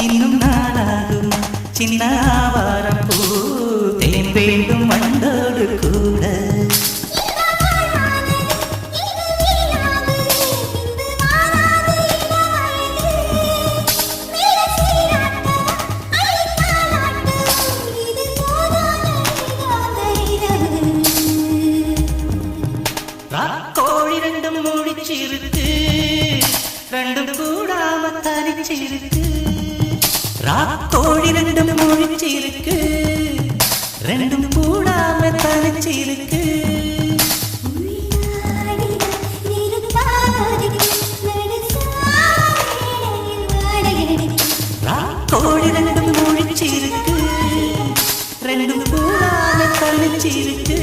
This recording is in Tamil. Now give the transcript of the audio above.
இன்னும் நாளாகும். சின்ன ஆவாரம் பூ. தேன் வேண்டும் மண்டோடு கூட. ராக்கோழி ரெண்டும் முடிச்சிருக்கு. ரெண்டும் கூடாம தனிச்சிருக்கு. ராக்கோழி ரெண்டும் முழிச்சிருக்கு ரெண்டும் கூடாம தனிச்சிருக்கு ராக்கோழி ரெண்டும் முழிச்சிருக்கு ரெண்டும் கூடாம தனிச்சிருக்கு